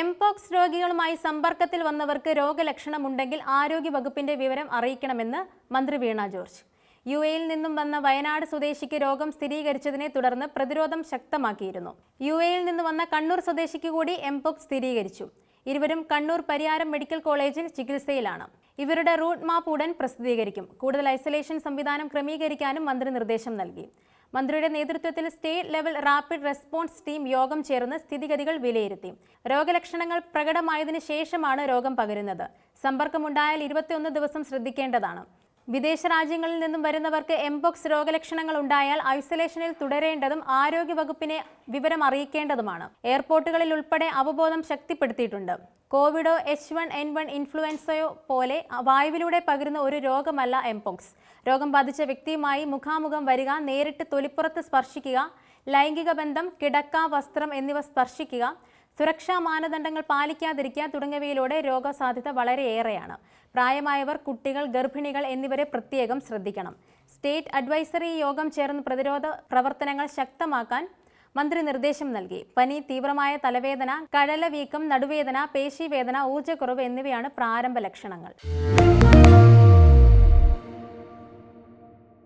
Mpox രോഗികളുമായി സമ്പർക്കത്തിൽ വന്നവർക്ക് രോഗലക്ഷണമുണ്ടെങ്കിൽ ആരോഗ്യ വകുപ്പിന്റെ വിവരം അറിയിക്കണമെന്ന് മന്ത്രി വീണ ജോർജ്. യു എയിൽ നിന്നും വന്ന വയനാട് സ്വദേശിക്ക് രോഗം സ്ഥിരീകരിച്ചതിനെ തുടർന്ന് പ്രതിരോധം ശക്തമാക്കിയിരുന്നു. യു എയിൽ നിന്ന് വന്ന കണ്ണൂർ സ്വദേശിക്ക് കൂടി എംപോക്സ് സ്ഥിരീകരിച്ചു. ഇരുവരും കണ്ണൂർ പരിയാരം മെഡിക്കൽ കോളേജിൽ ചികിത്സയിലാണ്. ഇവരുടെ റൂട്ട് മാപ്പ് ഉടൻ പ്രസിദ്ധീകരിക്കും. കൂടുതൽ ഐസൊലേഷൻ സംവിധാനം ക്രമീകരിക്കാനും മന്ത്രി നിർദ്ദേശം നൽകി. മന്ത്രിയുടെ നേതൃത്വത്തിൽ state level rapid response team യോഗം ചേർന്ന് സ്ഥിതിഗതികൾ വിലയിരുത്തി. രോഗലക്ഷണങ്ങൾ പ്രകടമായതിനു ശേഷമാണ് രോഗം പകരുന്നത്. സമ്പർക്കമുണ്ടായാൽ ഇരുപത്തിയൊന്ന് ദിവസം ശ്രദ്ധിക്കേണ്ടതാണ്. വിദേശ രാജ്യങ്ങളിൽ നിന്നും വരുന്നവർക്ക് എംപോക്സ് രോഗലക്ഷണങ്ങൾ ഉണ്ടായാൽ ഐസൊലേഷനിൽ തുടരേണ്ടതും ആരോഗ്യവകുപ്പിനെ വിവരം അറിയിക്കേണ്ടതുമാണ്. എയർപോർട്ടുകളിൽ ഉൾപ്പെടെ അവബോധം ശക്തിപ്പെടുത്തിയിട്ടുണ്ട്. കോവിഡോ എച്ച് വൺ എൻ വൺ ഇൻഫ്ലുവൻസയോ പോലെ വായുവിലൂടെ പകരുന്ന ഒരു രോഗമല്ല എംപോക്സ് രോഗം ബാധിച്ച വ്യക്തിയുമായി മുഖാമുഖം വരിക നേരിട്ട് തൊലിപ്പുറത്ത് സ്പർശിക്കുക ലൈംഗിക ബന്ധം കിടക്ക വസ്ത്രം എന്നിവ സ്പർശിക്കുക സുരക്ഷാ മാനദണ്ഡങ്ങൾ പാലിക്കാതിരിക്കുക തുടങ്ങിയവയിലൂടെ രോഗസാധ്യത വളരെയേറെയാണ് പ്രായമായവർ കുട്ടികൾ ഗർഭിണികൾ എന്നിവരെ പ്രത്യേകം ശ്രദ്ധിക്കണം. സ്റ്റേറ്റ് അഡ്വൈസറി യോഗം ചേർന്ന് പ്രതിരോധ പ്രവർത്തനങ്ങൾ ശക്തമാക്കാൻ മന്ത്രി നിർദ്ദേശം നൽകി. പനി തീവ്രമായ തലവേദന കഴലവീക്കം നടുവേദന പേശിവേദന ഊർജക്കുറവ് എന്നിവയാണ് പ്രാരംഭ ലക്ഷണങ്ങൾ.